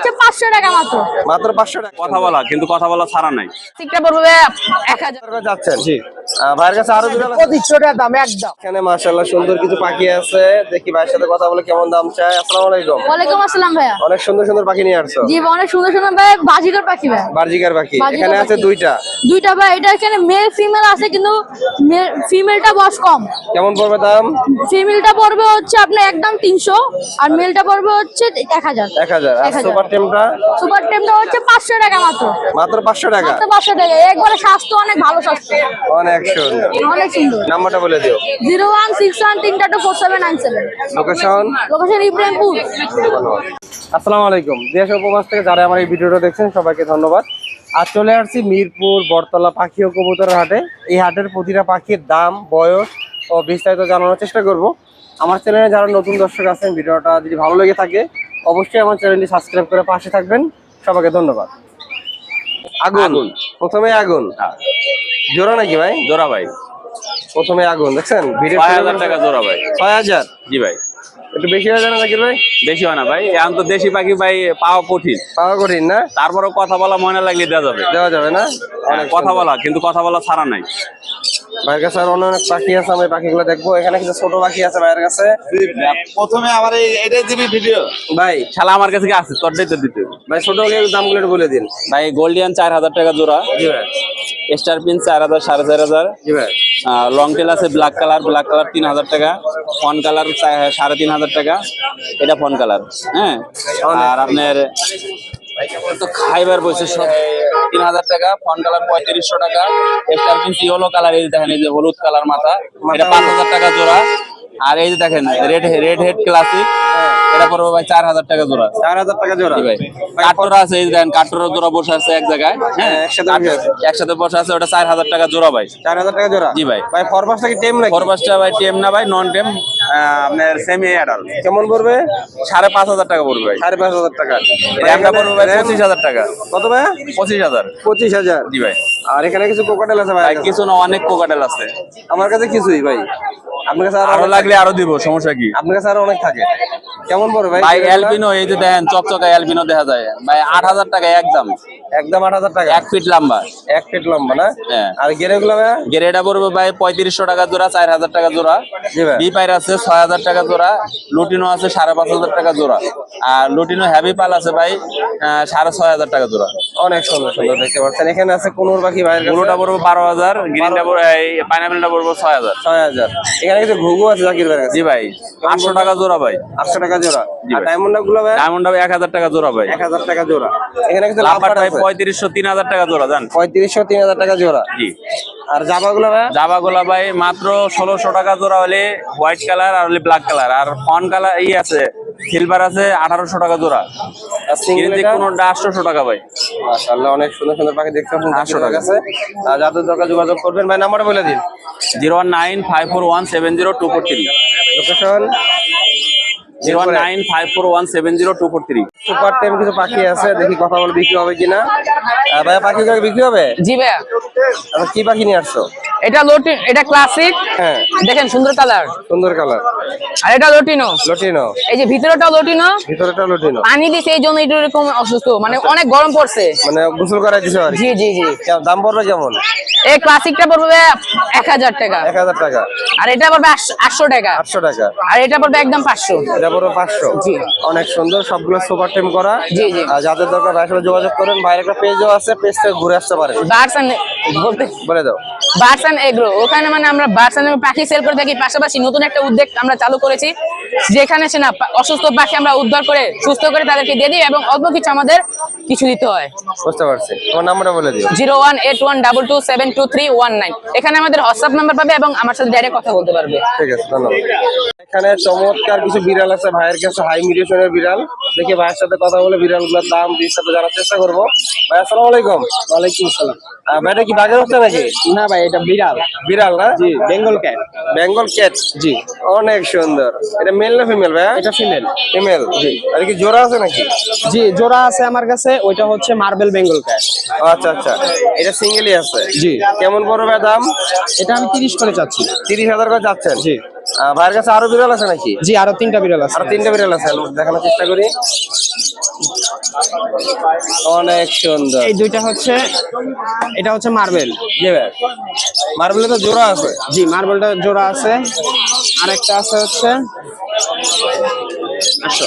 হচ্ছে পাঁচশো টাকা মাত্র। মাত্র পাঁচশো টাকা। কথা বলা কিন্তু কথা বলা ছাড়া নাই। সিকটা পড়বে এক হাজার। টাকা যাচ্ছেন। জি। ভাইয়ের কাছে আরও দুটো পঁচিশশো টাকা দাম একদম। এখানে মাশাআল্লাহ সুন্দর কিছু পাখি আছে। দেখি ভাইয়ের সাথে কথা বলে কেমন দাম চাই আসসালামু আলাইকুম। ওয়ালাইকুম আসসালাম ভাইয়া। অনেক সুন্দর সুন্দর পাখি নিয়ে আসছো। জি অনেক সুন্দর সুন্দর ভাই বাজিকর পাখি ভাই বার্জিকার পাখি। এখানে আছে দুইটা। দুইটা ভাই এটা এখানে মেল ফিমেল আছে কিন্তু ফিমেলটা বয়স কম। কেমন পড়বে দাম? ফিমেলটা পড়বে হচ্ছে আপনার একদম তিনশো আর মেলটা পড়বে হচ্ছে এক হাজার। আর সুপার টেমটা সুপার টেমটা হচ্ছে পাঁচশো টাকা মাত্র। মাত্র পাঁচশো টাকা? মাত্র পাঁচশো টাকা। একবারে স্বাস্থ্য অনেক ভালো স্বাস্থ্য। অনেক অনেক সুন্দর। নাম্বারটা বলে দিও। জিরো ওয়ান সিক্স ওয়ান তিনটা two four seven nine seven. Location location Ibrahimpur. আসসালামু আলাইকুম। দেশ উপবাস থেকে যারা আমার এই ভিডিওটা দেখছেন সবাইকে ধন্যবাদ। আর চলে আসছি মিরপুর বটতলা পাখি ও কবুতরের হাটে। এই হাটের প্রতিটা পাখির দাম বয়স ও বিস্তারিত জানানোর চেষ্টা করব। আমার চ্যানেলে যারা নতুন দর্শক আছেন ভিডিওটা যদি ভালো লেগে থাকে অবশ্যই আমার চ্যানেলটি সাবস্ক্রাইব করে পাশে থাকবেন। সবাইকে ধন্যবাদ। আগুন। আগুন। প্রথমে আগুন। হ্যাঁ। জোড়া নাকি ভাই? জোড়া ভাই। প্রথমে আগুন দেখছেন? ভিডিও ছয় হাজার টাকা জোড়া ভাই। ছয় হাজার? জি ভাই। একটু বেশি হয় নাকি ভাই? বেশি হয় না ভাই। এখন তো দেশি পাখি ভাই পাওয়া কঠিন। পাওয়া কঠিন না? তারপরেও কথা বলা মনে লাগলে দেওয়া যাবে। দেওয়া যাবে না? হ্যাঁ, কথা বলা কিন্তু কথা বলা ছাড়া নাই। ভাইয়ের কাছে আর অনেক পাখি আছে আমি পাখিগুলো দেখব। এখানে কিছু ছোট পাখি আছে ভাইয়ের কাছে। প্রথমে আমার এটাই দিবি ভিডিও। ভাই শালা আমার কাছে কি আছে? তোরটাই তো দিতে। ভাই ছোট দামগুলো বলে দিন। ভাই গোল্ডিয়ান চার হাজার টাকা জোড়া। জি ভাই। স্টার পিন চার হাজার সাড়ে চার হাজার। লং টেল আছে ব্ল্যাক কালার ব্ল্যাক কালার তিন হাজার টাকা। ফন কালার সাড়ে তিন হাজার টাকা। এটা ফন কালার হ্যাঁ? আর আপনার তো খাইবার বসে সব তিন হাজার টাকা ফন কালার পঁয়ত্রিশশো টাকা স্টার পিন ইয়েলো কালার এই দেখেন এই যে হলুদ কালার মাথা এটা পাঁচ হাজার টাকা জোড়া। আর এই যে দেখেন রেড রেড হেড ক্লাসিক এটা পড়বে ভাই চার হাজার টাকা জোড়া। চার হাজার টাকা জোড়া। ভাই। কাঠোরা আছে এই দেখেন কাঠোরা জোড়া বসে আছে এক জায়গায় হ্যাঁ? একসাথে বসে আছে। একসাথে বসে আছে ওটা চার হাজার টাকা জোড়া ভাই। চার হাজার টাকা জোড়া। জি ভাই। ভাই কি টেম নাকি? ফরবাসটা ভাই টেম না ভাই নন টেম আপনার সেমি অ্যাডাল্ট কেমন পড়বে? সাড়ে পাঁচ হাজার টাকা পড়বে সাড়ে পাঁচ হাজার টাকা। র্যামটা পড়বে ভাই পঁচিশ হাজার টাকা। কত ভাই? পঁচিশ হাজার। পঁচিশ হাজার। জি ভাই। আর এখানে কিছু কোকাটেল আছে ভাই? কিছু না অনেক কোকাটেল আছে। আমার কাছে কিছুই ভাই। আপনার কাছে আরও আরও লাগলে আরও দিব সমস্যা কি? আপনার কাছে আরও অনেক থাকে? কেমন পড়বে ভাই? ভাই অ্যালপিনো এই যে দেখেন চকচকা অ্যালপিনো দেখা যায়। ভাই আট হাজার টাকা একদম একদম আট হাজার টাকা। এক ফিট লম্বা। এক ফিট লম্বা না? হ্যাঁ। আর গেরেগুলো ভাই? গেরেটা পড়বে ভাই পঁয়ত্রিশশো টাকা জোড়া চার হাজার টাকা জোড়া। জি ভাই। বি পাইর আছে ছয় হাজার টাকা জোড়া লুটিনো আছে সাড়ে পাঁচ হাজার টাকা জোড়া। আর লুটিনো হ্যাভি পাল আছে ভাই আহ, সাড়ে ছয় হাজার টাকা জোড়া। অনেক সুন্দর সুন্দর দেখতে পাচ্ছেন। এখানে আছে কোনোর পাখি ভাইয়ের কাছে? ব্লুটা পড়বে বারো হাজার গ্রিনটা পড়বে এই পাইনাপেলটা পড়বে ছয় হাজার। ছয় হাজার। এখানে কিছু ঘুঘু আছে জাকির কাছে। জি ভাই আটশো টাকা জোড়া ভাই। আটশো টাকা জোড়া। আর ভাই। ডায়মন্ডগুলো ভাই? ডায়মন্ড হবে এক হাজার টাকা জোড়া ভাই। এক হাজার টাকা জোড়া। এখানে কিছু ভাই পঁয়ত্রিশশো তিন হাজার টাকা জোড়া জান? পঁয়ত্রিশশো তিন হাজার টাকা জোড়া। জি। আর জাবা গুলো ভাই? জাবা গোলা ভাই মাত্র ষোলোশো টাকা জোড়া হলে হোয়াইট কালার আর হলে ব্ল্যাক কালার আর ফন কালার ই আছে সিলভার আছে আঠারোশো টাকা জোড়া। কোনোটা আটশোশো টাকা ভাই। অনেক সুন্দর সুন্দর পাখি দেখতে পাচ্ছেন আটশো ভাইয়ের কাছে। আর যাদের দরকার যোগাযোগ করবেন ভাই নাম্বারটা বলে দিন। Zero one nine five four one seven zero two four three. Location মানে অনেক গরম পড়ছে। মানে গোসল করা জি জি জি। দাম পড়বে যেমন এই ক্লাসিকটা পড়বে 1000 টাকা। 1000 টাকা। আর এটা পড়বে 800 টাকা। 800 টাকা। আর এটা পড়বে একদম 500 অনেক সুন্দর সবগুলো যোগাযোগ একটা আছে পেজ থেকে ঘুরে আসতে বার্সান বলে দাও। বার্সান এগ্রো ওখানে মানে আমরা বার্সান পাখি সেল করে থাকি। পাশাপাশি নতুন একটা উদ্যোগ আমরা চালু করেছি। যেখানে সে না অসুস্থ পাখি আমরা উদ্ধার করে সুস্থ করে তাদেরকে দিয়ে দিই এবং অল্প কিছু আমাদের কিছু দিতে হয়। বুঝতে পারছি। তোমার নাম্বারটা বলে দিও। Zero one eight one double two seven two three one nine. এখানে আমাদের হোয়াটসঅ্যাপ নাম্বার পাবে এবং আমার সাথে ডাইরেক্ট কথা বলতে পারবে। ঠিক আছে ধন্যবাদ। এখানে চমৎকার কিছু বিড়াল আছে। ভাইয়ের কাছে হাই মিডিয়েশনের বিড়াল। দেখি ভাইয়ের সাথে কথা বলে বিড়ালগুলোর দাম বিস্তারিত জানার চেষ্টা করব। ভাই আসসালামু আলাইকুম। ওয়ালাইকুম আসসালাম। ভাইটা কি বাঘের হচ্ছে নাকি? না ভাই এটা বিড়াল। বিড়াল না? জি বেঙ্গল ক্যাট বেঙ্গল ক্যাট জি। অনেক সুন্দর। এটা মেল না ফিমেল ভাই এটা ফিমেল ফিমেল জি। আর কি জোড়া আছে নাকি? জি জোড়া আছে আমার কাছে। ওইটা হচ্ছে মার্বেল বেঙ্গল ক্যাট আচ্ছা আচ্ছা। এটা সিঙ্গেলই আছে। জি। কেমন পড়বে দাম? এটা আমি তিরিশ করে চাচ্ছি। তিরিশ হাজার করে যাচ্ছেন জি। ভাইয়ের কাছে আরও বিড়াল আছে নাকি? জি আরও তিনটা বিড়াল আছে। আরও তিনটা বিড়াল আছে। দেখানোর চেষ্টা করি। অনেক সুন্দর। এই দুইটা হচ্ছে এটা হচ্ছে মার্বেল জি ভাই। মার্বেলে তো জোড়া আছে। জি মার্বেলটা জোড়া আছে। আরেকটা আছে হচ্ছে আসো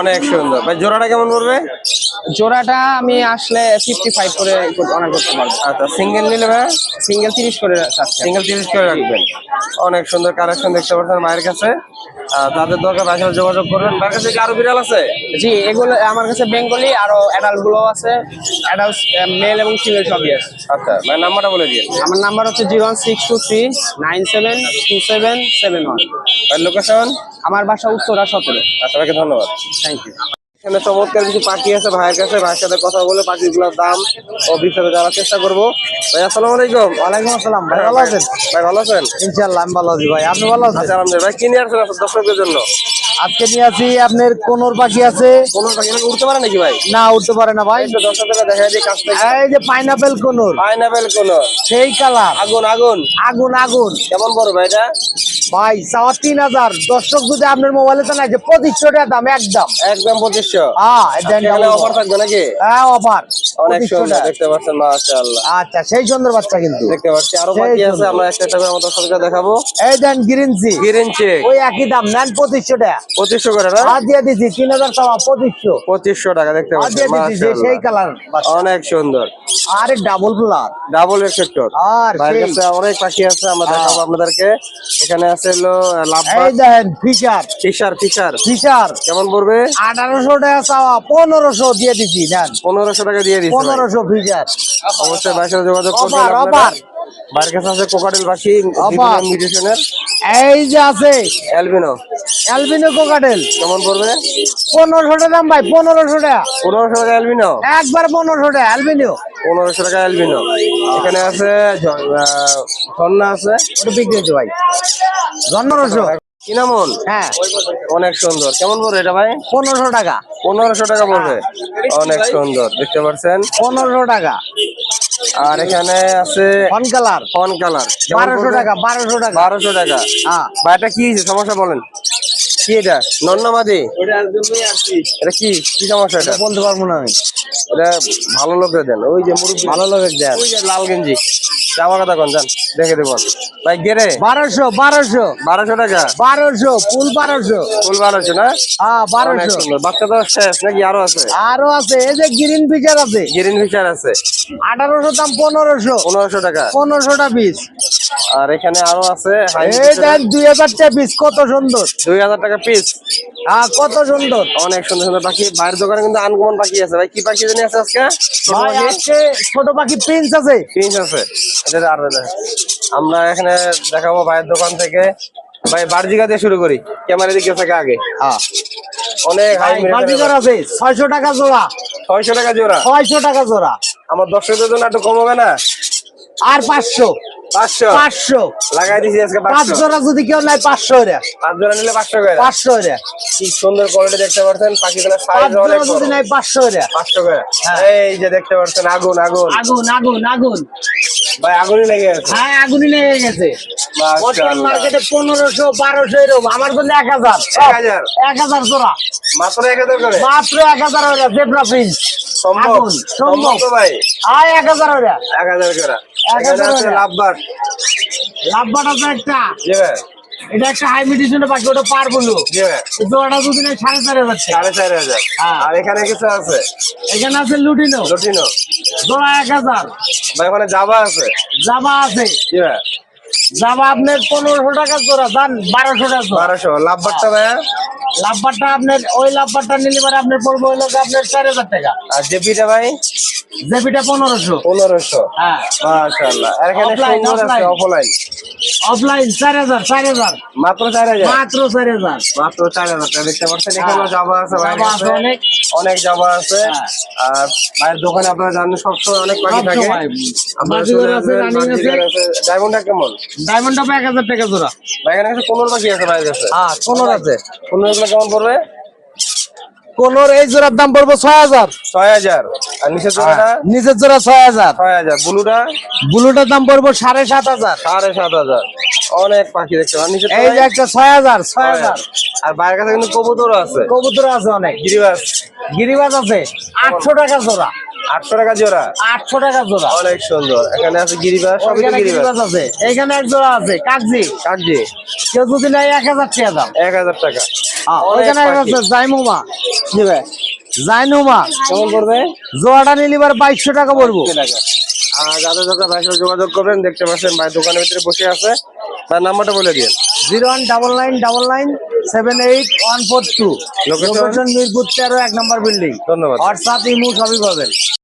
অনেক সুন্দর। ভাই জোড়াটা কেমন পড়বে? জোড়াটা আমি আসলে ফিফটি ফাইভ করে অনার করতে পারব। আচ্ছা সিঙ্গেল নিলে ভাই? সিঙ্গেল তিরিশ করে সিঙ্গেল তিরিশ করে রাখবেন। অনেক সুন্দর কালেকশন দেখতে পাচ্ছেন মায়ের কাছে। তাদের দরকার সাথে যোগাযোগ করবেন। ভাইয়ের কাছে কি আরও বিড়াল আছে? জি এগুলো আমার কাছে বেঙ্গলি আরও অ্যাডাল্টগুলো আছে। অ্যাডাল্ট মেল এবং ফিমেল সবই আছে। আচ্ছা ভাই নাম্বারটা বলে দিন আমার নাম্বার হচ্ছে zero one six two three nine seven two seven seven one. Location আমার বাসা উত্তরা সতেরো। আপনাকে ধন্যবাদ। থ্যাংক ইউ এখানে চমৎকার কিছু পাখি আছে ভাইয়ের কাছে। ভাইয়ের সাথে কথা বলে পাখিগুলোর দাম ও বিস্তারিত যাওয়ার চেষ্টা করব। ভাই আসসালাম আলাইকুম। ওয়ালাইকুম আসসালাম। ভাই ভালো আছেন? ভাই ভালো আছেন? ইনশাল্লাহ আমি ভালো আছি ভাই। আপনি ভালো আছেন? আচ্ছা ভাই কি নিয়ে আসছেন আপনার দর্শকদের জন্য? আজকে নিয়ে আছি আপনার কোনোর পাখি আছে। নাকি উঠতে পারে নাকি ভাই? না উঠতে পারে না ভাই। এই যে পাইনাপেল কোনোর। পাইনাপেল কোন সেই কালার। আগুন আগুন। আগুন আগুন। কেমন বড় ভাই এটা? ভাই চাওয়া তিন হাজার। দর্শক যদি আপনার মোবাইলে তো নাই যে পঁচিশশো টাকা দাম একদম। একদম পঁচিশশো। হ্যাঁ অফার থাকবে নাকি? হ্যাঁ অফার অনেক সুন্দর দেখতে পাচ্ছেন মাশাআল্লাহ। আচ্ছা সেই সুন্দর বাচ্চা কিন্তু। দেখতে পাচ্ছি আরও বাকি আছে আমরা একটা একটা আমাদের দর্শকদের দেখাবো। এই দেন গ্রিন চেক ওই একই দাম নেন পঁচিশশো টাকা। পঁচিশশো করে না? আর দিয়ে দিচ্ছি তিন হাজার চাওয়া পঁচিশশো। পঁচিশশো টাকা দেখতে যে সেই কালার অনেক সুন্দর। আরে ডাবল প্লার ডাবল সেক্টর আর অনেক পাখি আছে আমরা হ্যাঁ। দেখাবো আপনাদেরকে। এখানে আছে হলো এই দেখেন ফিচার ফিশার ফিশার ফিচার কেমন পড়বে? আঠারোশো টাকা চাওয়া পনেরোশো দিয়ে দিচ্ছি নেন। পনেরোশো টাকা দিয়ে ভাই। পনেরোশো ফিচার অবশ্যই ভাইয়ের যোগাযোগ করবেন আপনারা। কাছে আছে কোকাটেল পাখি মিউটেশনের। এই যে আছে। অ্যালবিনো। অ্যালবিনো কোকাটেল কেমন পড়বে? পনেরোশো টাকা দাম ভাই পনেরোশো টাকা। পনেরোশো টাকা অ্যালবিনো? একবার পনেরোশো টাকা অ্যালবিনো। পনেরোশো টাকা অ্যালবিনো। এখানে আছে ঝর্ণা আছে। ওটা বিক্রি হচ্ছে ভাই। পনেরোশো হ্যাঁ। অনেক সুন্দর। কেমন পড়বে এটা ভাই? পনেরোশো টাকা। পনেরোশো টাকা পড়বে। অনেক সুন্দর। দেখতে পাচ্ছেন? পনেরোশো টাকা। আর এখানে আছে ফন কালার ফন কালার বারোশো টাকা বারোশো টাকা। বারোশো টাকা। হ্যাঁ। বা এটা কি সমস্যা বলেন। কি এটা? নন্নামাদি? এটা কি? কি সমস্যা এটা? বলতে পারব না আমি। এটা ভালো লোকের দেন। ওই যে মুরব্বী ভালো লোকের দেন। ওই যে লাল গেঞ্জি। যাওয়া কথা কোন যান দেখে দেবো। ভাই গেরে বারোশো বারোশো। বারোশো টাকা? বারোশো ফুল বারোশো। ফুল বারোশো না? হ্যাঁ বারোশো। বাচ্চা তো শেষ নাকি আরও আছে? আরও আছে এই যে গ্রিন ফিচার আছে। গ্রিন ফিচার আছে। আঠারোশো দাম পনেরোশো। পনেরোশো টাকা। পনেরোশোটা পিস আর এখানে আরও আছে এই দেন দুই হাজারটা পিস কত সুন্দর। দুই হাজার টাকা পিস হ্যাঁ কত সুন্দর। অনেক সুন্দর সুন্দর পাখি। বাইরের দোকানে কিন্তু আনকমন পাখি আছে। ভাই কি পাখি জানি আছে আজকে? ছোট পাখি প্রিন্স আছে। পিঞ্চ আছে। এটা আর আমরা এখানে দেখাবো ভাইয়ের দোকান থেকে। ভাই বার্জিকা দিয়ে শুরু করি। ক্যামেরা দিকে থেকে আগে। হ্যাঁ। অনেক হাই বাজিকার আছে। ছয়শো টাকা জোড়া। ছয়শো টাকা জোড়া। ছয়শো টাকা জোড়া। আমার দর্শকদের জন্য একটু কম হবে না? আর পাঁচশো। পাঁচশো। পাঁচশো। লাগাই দিছি আজকে পাঁচ পাঁচশো জোড়া যদি কেউ নেয় পাঁচশো রে। পাঁচ জোড়া নিলে পাঁচশো করে। পাঁচশো রে। কি সুন্দর কোয়ালিটি দেখতে পাচ্ছেন পাখিগুলো সাইজ অনেক যদি নেয় পাঁচশো রে। পাঁচশো করে। হ্যাঁ। এই যে দেখতে পাচ্ছেন আগুন আগুন। আগুন আগুন আগুন। ভাই আগুনই লেগে গেছে। হ্যাঁ আগুনই লেগে গেছে। বর্তমান মার্কেটে পনেরোশো বারোশো এরকম। আমার জন্য এক হাজার। এক হাজার? জোড়া। মাত্র এক হাজার করে? মাত্র এক হাজার হইরা জেব্রা সম্ভব? সম্ভব সম্ভব। ভাই। আয় এক হাজার হইরা এক হাজার করে। লাভবার। লাভবাটা তো একটা। এটা একটা হাই মেডিসিনের বাকি ওটা পার বলু জি ভাই। জোড়াটা যদি সাড়ে চার হাজার সাড়ে চার হাজার। হ্যাঁ। আর এখানে কিছু আছে? এখানে আছে লুটিনো। লটিনো। জোড়া এক হাজার। ভাই ওখানে জাবা আছে? জাবা আছে। আপনার পনেরোশো টাকা জোড়া বারোশো টাকা বারোশো লাভবারটা ভাইয়া? লাভবারটা আপনার ওই লাভবারটা নিলে পরে আপনার পড়বে হইল গিয়ে আপনার চার হাজার টাকা। আর জেপিটা ভাই? জেপিটা পনেরোশো। পনেরোশো। হ্যাঁ। মাশাআল্লাহ। আর এখানে সুন্দর আছে অফলাইন অফলাইন চার হাজার চার হাজার। মাত্র চার হাজার? মাত্র চার হাজার। মাত্র চার হাজার টাকা দেখতে পাচ্ছেন এখানে হ্যাঁ। জাবা আছে আছে অনেক। অনেক জাবা আছে। হ্যাঁ। আর ভাইয়ের দোকানে আপনারা জানেন সবসময় অনেক পাখি থাকে। ডায়মন্ডটা কেমন? ডায়মন্ড এক হাজার টাকা জোড়া। ভাই এখানে কিছু পনেরো পাখি আছে ভাইয়ের কাছে হ্যাঁ কোনোর আছে। কেমন পড়বে? কোনোর এই জোড়ার দাম পড়ব ছয় হাজার। ছয় হাজার। আর নিচের জোড়াটা? নিচের জোড়া ছয় হাজার। ছয় হাজার। ব্লুটা? ব্লুটার দাম পড়ব সাড়ে সাত হাজার। সাড়ে সাত হাজার। অনেক পাখি দেখতে নিচের এই যে একটা ছয় হাজার ছয় হাজার। আর বাইরের কাছে কিন্তু কবুতরও আছে। কবুতর আছে অনেক। গিরিবাস। গিরিবাজ আছে। আটশো টাকা জোড়া। আটশো টাকা জোড়া? আটশো টাকা জোড়া। অনেক সুন্দর। এখানে আছে গিরিবাস সবই গিরিবাস। আছে। এইখানে এক জোড়া আছে কাকজি। কাকজি। কেউ যদি নাই এক হাজার টাকা দাম। এক হাজার টাকা। হ্যাঁ, ওইখানে আছে জাইমুমা কি ভাই জাইনুমা। কেমন পড়বে? জোড়াটা নিলে এবার বাইশশো টাকা পড়ব। আর যাদের যাদের ভাইয়ের সাথে যোগাযোগ করবেন দেখতে পাচ্ছেন ভাই দোকানের ভিতরে বসে আছে। তার নাম্বারটা বলে দিন। Zero one double nine double nine seven eight one four two? Location Mirpur তেরো এক নম্বর বিল্ডিং ধন্যবাদ। হোয়াটসঅ্যাপ ইমো সবই পাবেন।